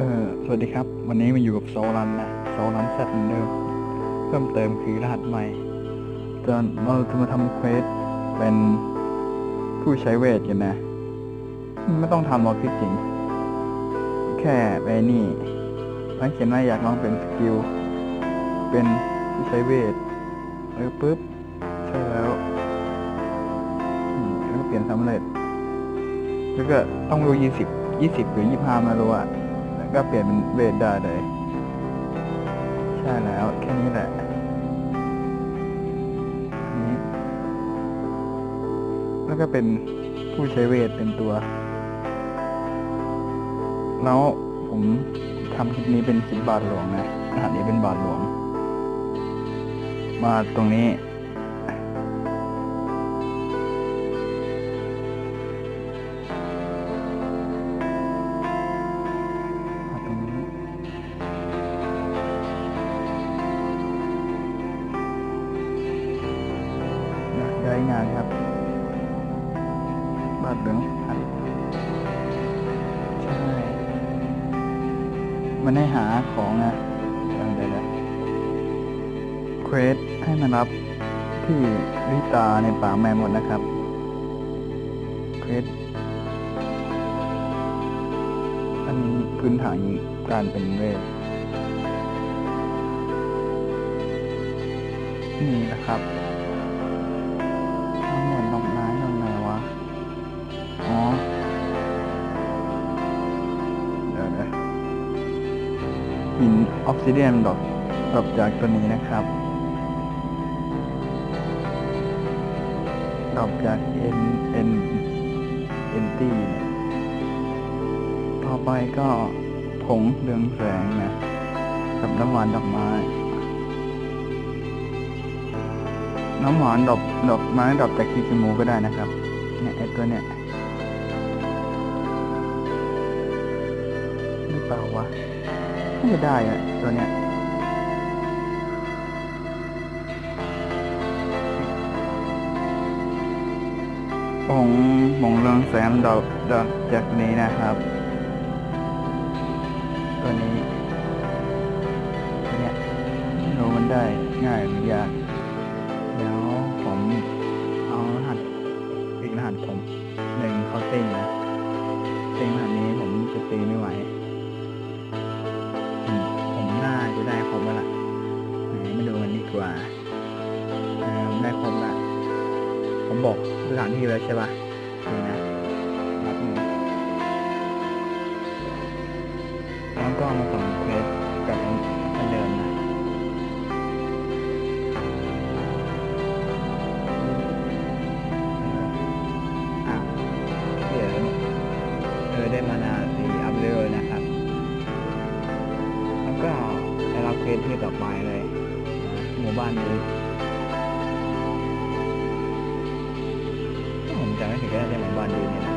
เออสวัสดีครับ วันนี้มาอยู่กับโซลันนะโซลันแซดเหมือนเดิมเพิ่มเติมคือรหัสใหม่จะเราจะมาทำเควสเป็นผู้ใช้เวทกันนะ ไม่ต้องทำหรอกที่จริง แค่ไปนี่มันเขียนว่าอยากลองเป็นสกิล เป็นผู้ใช้เวทเออปุ๊บ ใช่แล้วแล้วก็เปลี่ยนสำเร็จ แล้วก็ต้องดูยี่สิบยี่สิบหรือยี่ห้าม่รู้อะ ก็เปลี่ยนเป็นเวทได้เลย ใช่แล้ว แค่นี้แหละนี้แล้วก็เป็นผู้ใช้เวทเป็นตัว แล้วผมทำคลิปนี้เป็นคลิปบาทหลวงนะรหัสนี้เป็นบาทหลวง มาตรงนี้ งานครับ บาทเหลืองหันใช่ มันให้หาของนะเดี๋ยวเดี๋ยวเดี๋ยวเควสให้มารับที่ลิตาในป่าแมนหมดนะครับเควสอันนี้พื้นฐานการเป็นเวทนี่นะครับ หินออกซิเดียนดอกดอกจากตัวนี้นะครับดอกจากเอ็นเอ็นเอ็นตี้ต่อไปก็ผงเรืองแสงนะกับน้ำหวานดอกไม้ น้ำหวานดอกดอกไม้ดอกจากคีกิมูก็ได้นะครับ เนี่ยไอตัวเนี่ยหรือเปล่าวะ น่าจะได้อะตัวเนี้ยผงผงเรื่องแสงดอกดอกจากนี้นะครับ บอกสถานที่แล้วใช่ปะนี่นะรับหนึ่งแล้วก็มาส่งเควสกับอันเดิมนะอะเดี๋ยวเธอได้มานาสีอัพเรลนะครับ แล้วก็ได้รับเควสที่ต่อไปเลย หมู่บ้านนี้ ถ้าผม